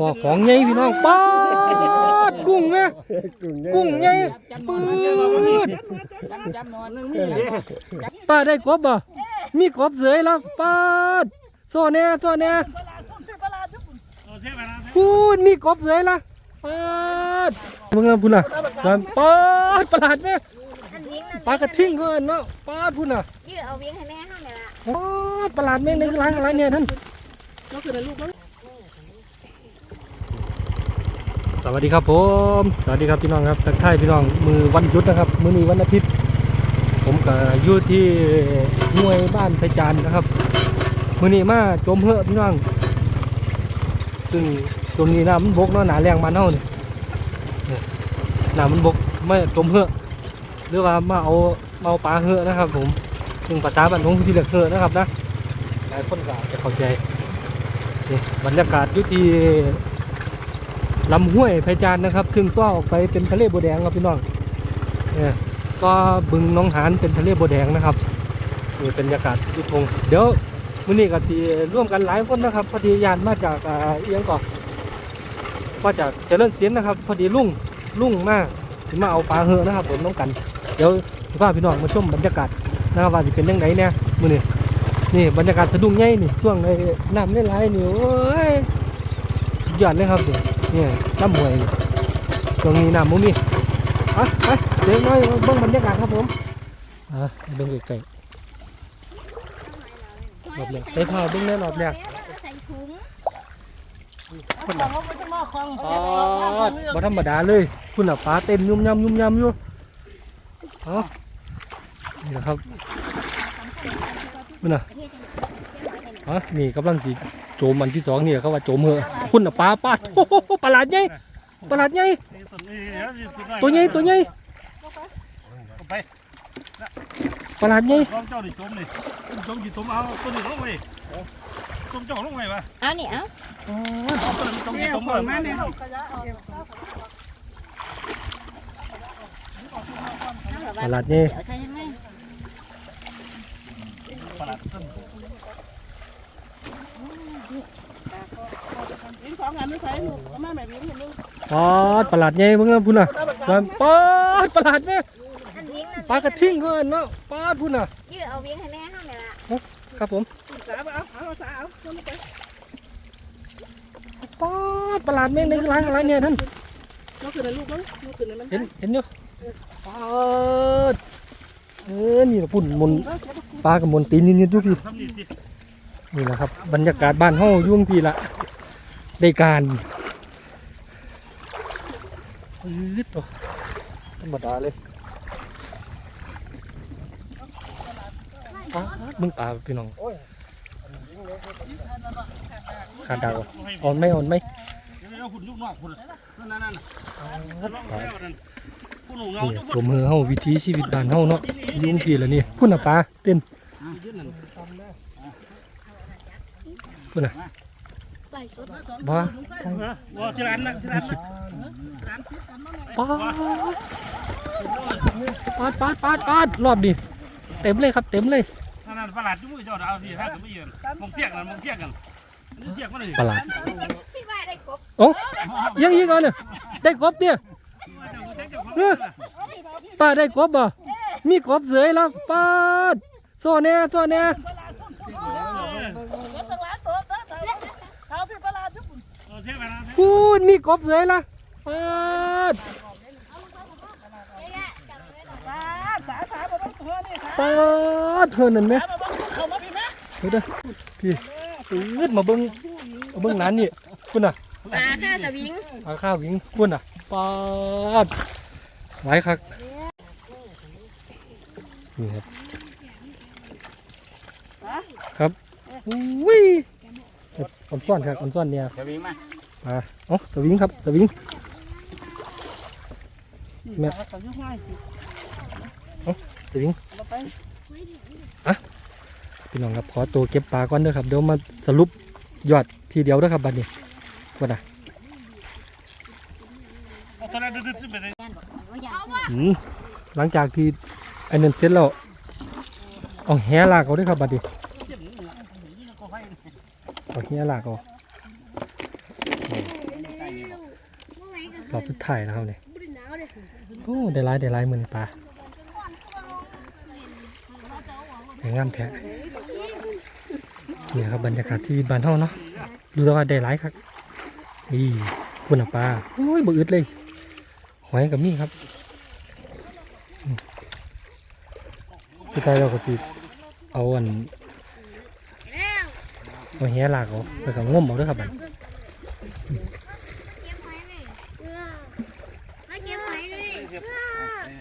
พอของใหญ่พี่น้องป๊าดกุ้งแม่กุ้งใหญ่ปืดป้าได้กบบ่มีกบเสยแล้วป้าดโซแน่โซแน่พูดมีกบเสยละป้าดมึงอะพุ่นน่ะป้าดป้าดประหลาดแม่อันวิ่งนั่นปลากระทิ่งเพิ่นเนาะป้าดพุ่นน่ะยื้อเอาวิ่งให้แม่ห้ามเลยล่ะป้าดประหลาดแม่งในร้านอะไรเนี่ยท่าน สวัสดีครับผม สวัสดีครับพี่น้องครับทักทายพี่น้องมือวันหยุดนะครับ มือนี้วันอาทิตย์ ผมก็อยู่ที่หน่วยบ้านไทจานนะครับ มือนี้มาจมเหอะพี่น้อง ซึ่งตรงนี้น้ำมันบกเนาะหนาแรงมานเท่านี่เนี่ยน้ำมันบกไม่จมเหอะหรือว่ามาเอามาเอาปลาเหอะนะครับ ผมซึ่งภาษาบ้านผมที่เรียกเหอะนะครับนะหลายคนก็อาจจะเข้าใจบรรยากาศยู่ที่ ลำห้วยไพจานนะครับ ซึ่งต่อออกไปเป็นทะเลบัวแดงครับพี่น้องเนี่ยก็บึงน้องหานเป็นทะเลบัวแดงนะครับนี่เป็นบรรยากาศทุกทงเดี๋ยวมื้อนี้ก็ที่ร่วมกันหลายคนนะครับ พอดียานมาจากเอียงก่อนมาจากเจริญเสียนนะครับ พอดีลุงลุงมากถึงมาเอาปลาเหอนะครับ ผมน้องกัน เดี๋ยวพาพี่น้องมาชมบรรยากาศนะครับว่าจะเป็นยังไงเนี่ยมื้อนี้นี่บรรยากาศสะดุ้งใหญ่นี่ช่วงในน้ำในไหลนี่โอ้ย ยอดเลยครับนี่เนี่ยน้ำหวยตรงนี้น้ำมุมีอะไปเดี๋ยวน้อยเบิ่งบรรยากาศครับผมอะเบิ่งไกลๆรอบแรกไปพาเบิ่งแน่รอบแรกใส่ถุงคนละอ๋อบ่ธรรมดาเลยคุณน่ะปลาเต็มยุ่มยำยุ่มยำอยู่เอานี่นะครับคุณน่ะอะนี่กำลังสิ โจมอันที่สองนี่เขาว่าโจมเหอะคุณน่ะปลาปลาโอ้โหประหลาดใหญ่ประหลาดใหญ่ตัวใหญ่ตัวใหญ่ไปประหลาดใหญ่ลองเจ้าดิจมดิจมกี่จมเอาตัวนี้ลงไปจมเจ้าลงไปวะเอานี่เอาเอาตัวนี้จมกี่จมมาเนี่ยประหลาดใหญ่ เดี๋ยวใช่ไหม ประหลาดต้น วิ่งสองอันนึกใส่หนูก็มาแม่วิ่งหนูปอดประหลาดใหญ่เบิ่งนะพุ่นน่ะปอดปอดประหลาดแม่อันวิ่งนั่นปลากระทิ่งเพิ่นเนาะปอดพุ่นน่ะยื้อเอาวิ่งให้แม่ห้ามเลยล่ะครับผมสาวเอาเอาสาวคนไปปอดประหลาดแม่งในร้านอะไรเนี่ยท่านน้องขึ้นเลยลูกน้องน้องขึ้นเลยมันเห็นเห็นอยู่ปอดเออนี่ล่ะพุ่นมนปลากับมนตีนนิดๆอยู่พี่ทำนี่สินี่แหละครับ บรรยากาศบ้านเฮาอยู่จังซี่ละ ได้การอืดตัวธรรมดาเลยปลาเบิ่งปลาพี่น้องขาดดาวอ่อนไหม่อ่อนไหมเดี๋ยวหุ่นลูกนอกหุ่นนั่นนั่นนั่นลองแล้วนั่นผู้หนูเงานี่จุ๊บตัวมือเฮาวิถีชีวิตบ้านเฮาเนาะอยุ่จังซี่ละนี่พุ่นน่ะปลาเต้นพุ่นน่ะ บ้าว่าที่ร้านนะที่ร้านนะปาดปาดปาดปาดปาดรอบดิเต็มเลยครับเต็มเลยนั่นนั่นประหลาดจุ๊บเจ้าเอาสิถ้าจะไม่ยืนมองเสียกันมองเสียกันนี่เสียกันเลยประหลาดพี่ว่าได้ครบโอ้ยังอีกอันเนี่ยได้กบเตี้ยเออป้าได้กบบ่มีกบเสยแล้วปาดโซแน่โซแน่ ตลาดตัวเขาพี่ตลาดทุกคน เสียไปนะ พูดมีกบเสยละปาดสาสาสาบ่ต้องเธอนี่สาปาดเธอนั่นไหมสาบ่ต้องเข้ามาพี่แม่เฮ้ยเด้อพี่ปืดมาเบิ้งมาเบิ้งนั้นนี่คุณน่ะปลาข้าจะวิ่งปลาข้าววิงคุณน่ะปาดหลายคักนี่ครับครับอุ้ยอ่อนซ่อนครับอ่อนซ่อนเนี่ยจะวิ่งมา อ่าอ๋อสวิงครับสวิงแม่เขายุ่งง่ายสิสวิงเราไปพี่น้องครับขอตัวเก็บปลาก่อนเด้อครับเดี๋ยวมาสรุปยอดทีเดียวเด้อครับบัดนี้ก่อนนดึ๊ดๆไปเลยย่านบอกว่าย่านอืมหลังจากที่ไอ้นั่นเสร็จแล้วเอาแหลากเอาด้วยครับบัดนี้เอาแหลากเอา รอบสุดท้ายนะครับเนี่ยโอ้ได้ลายได้ลายหมื่นปลาแต่งามแท้นี่ครับบรรยากาศที่บ้านเฮาเนาะดูแต่ว่าได้ลายครับนี่คุณน่ะปลาโอ้ยบ่อึดเลย หอยกับมีครับสุดท้ายเราก็สิเอาอันเอาแหลากเอาไปกับง่มเอาด้วยครับบัด เก็บหอยเลยมาเก็บหอย เลย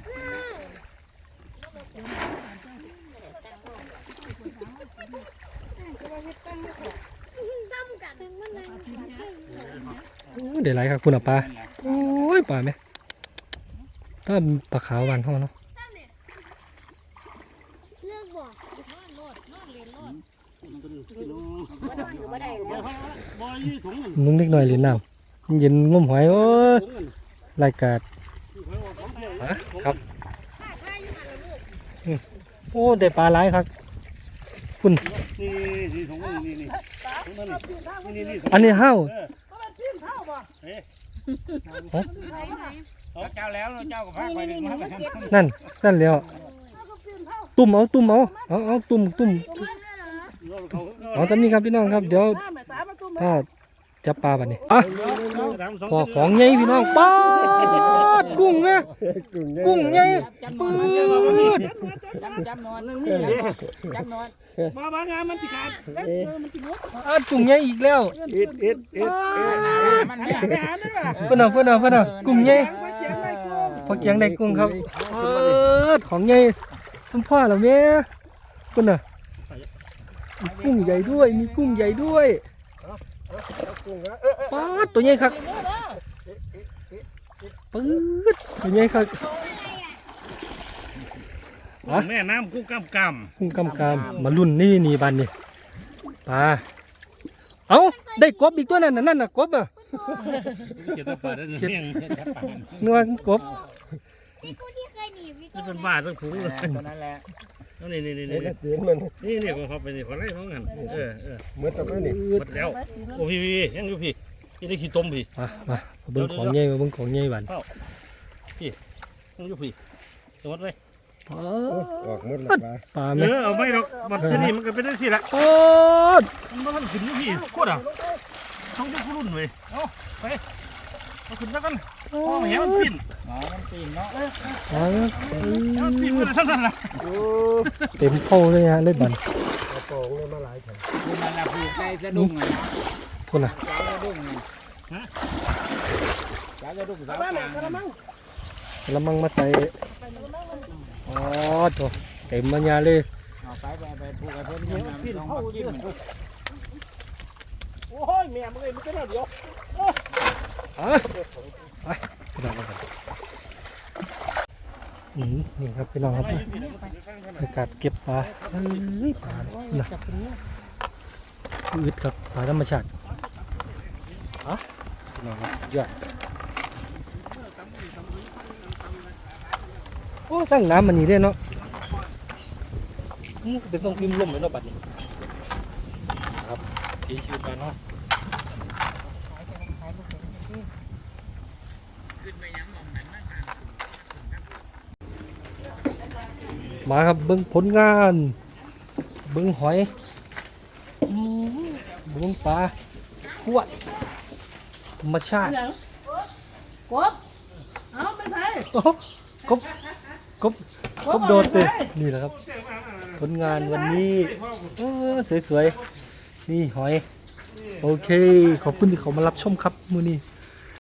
ซ้ำกันมันเลยโอ้ยได้หลายครับคุณอะปลาโอ้ยปลาไหมถ้าปลาขาวหวานเท่าเนาะเลิกบ่บอยยี่ถุงเงินนุ่งนิดหน่อยเรียนน้ำเย็นงมหอยโอ้ยถุงเงินรายการ ฮะครับอืมโอ้ได้ปลาหลายครับคุณนี่นี่ถุงเงินนี่นี่ถุงเงินนี่นี่อันนี้ห้าวเออมันเป็นเท่าบ่เอ๊ะหอยหอยเอาเจ้าแล้วเจ้ากับพระไปนี่หนึ่นี่งนี่มาหนูไปมาเก็บนั่นนั่นแล้วตุ่มเอาตุ่มเอาเอาเอาตุ่มตุ่มตัวมันเหรอเขาเอาตามนี้ครับพี่น้องครับเดี๋ยวหน้าแม่ตามาตุ้มถ้า จับปลาแบบนี้อะพอของใหญ่พี่น้องป๊าดกุ้งแม่กุ้งใหญ่ปื๊ดจำจำนอนจำนอนมาบางงานมันสิขาดเออมันสิงดอะกุ้งใหญ่อีกแล้วอิดอิดอิดมันไม่ไปหาได้ป่ะเพื่อนเอาเพื่อนเอาเพื่อนเอากุ้งใหญ่ไปเจียงได้กุ้งพอเกียงได้กุ้งครับเออของใหญ่สมพ่อเหรอแม่คุณน่ะมีกุ้งใหญ่ด้วย มีกุ้งใหญ่ด้วย ป๊าดตัวใหญ่ครับปื๊ดตัวใหญ่ครับแม่น้ำกุ้งกำกกุ้งกำกามมารุ่นนี่นี่บันนี่ปลาเอ้าได้กบอีกตัวนั่นนั่นน่ะกบอะเจ็ดปลาได้เพียงนึกว่ากบพี่กูที่เคยหนีพี่กูนี่เป็นบาทต้องถุงเลยตัวนั้นแหละ นี่นี่นี่นี่เด็ดเสียงมันนี่เนี่ยก็เขาไปนี่คนไรน้องกันเออเออเหมือนตะกี้นี่หมดแล้วโอ้พี่พี่ยังอยู่พี่ยังได้ขี้ต้มพี่มามามาเบิ่งของใหญ่มาเบิ่งของใหญ่บันยังอยู่พี่สวัสดีปาออกหมดละปลาปลาเอไหมอเอาไม่หรอกมันที่นี่มันก็เป็นได้สิละปาดมันบ่ทันขึ้นอยู่พี่โคตรอะต้องจะรุ่นเว้ยเอาไปมาขึ้นแล้วกัน พ่อแหมันปิ้นอ๋อมันปีนเนาะปลาแหมันปิ้นมาเท่านั้นล่ะเต็มเข้าเลยฮะเลยบันเอากองเลยมาหลายแถวคือมันละผูกใจสะดุ้งไงพุ่นน่ะใจสะดุ้งไงใจสาวสะดุ้งสาวกลางกระมังแล้วมังมาใส่อ๋อโถเต็มมันยาเลยเอาไปไปไปผูกกับเพิ่นเนี่ยต้องมากินมันโอ้ยแม่มึงเอ้ยมึงก็เดี๋ยวอะ ไปพี่น้องกันอืมนี่ครับพี่น้องครับบรรยากาศเก็บปลาเฮ้ยปลาน่ะอืดครับปลาธรรมชาติอะพี่น้องครับสุดยอดโอ้สร้างน้ำมันนี่ได้เนาะเป็นต้องพิมลมเลยเนาะบัดนี้ ครับดีชีวิตกาเนาะ มาครับเบิ้งผลงาน เบิ้งหอยอื้อเบิ้งปลาขวดธรรมชาติอย่างกบเอาไปไทยโอ้โหกบกบกบโดดเลยนี่แหละครับ ผลงานวันนี้เออสวยๆ นี่หอย โอเค ขอบคุณที่เขามารับชมครับมือนี้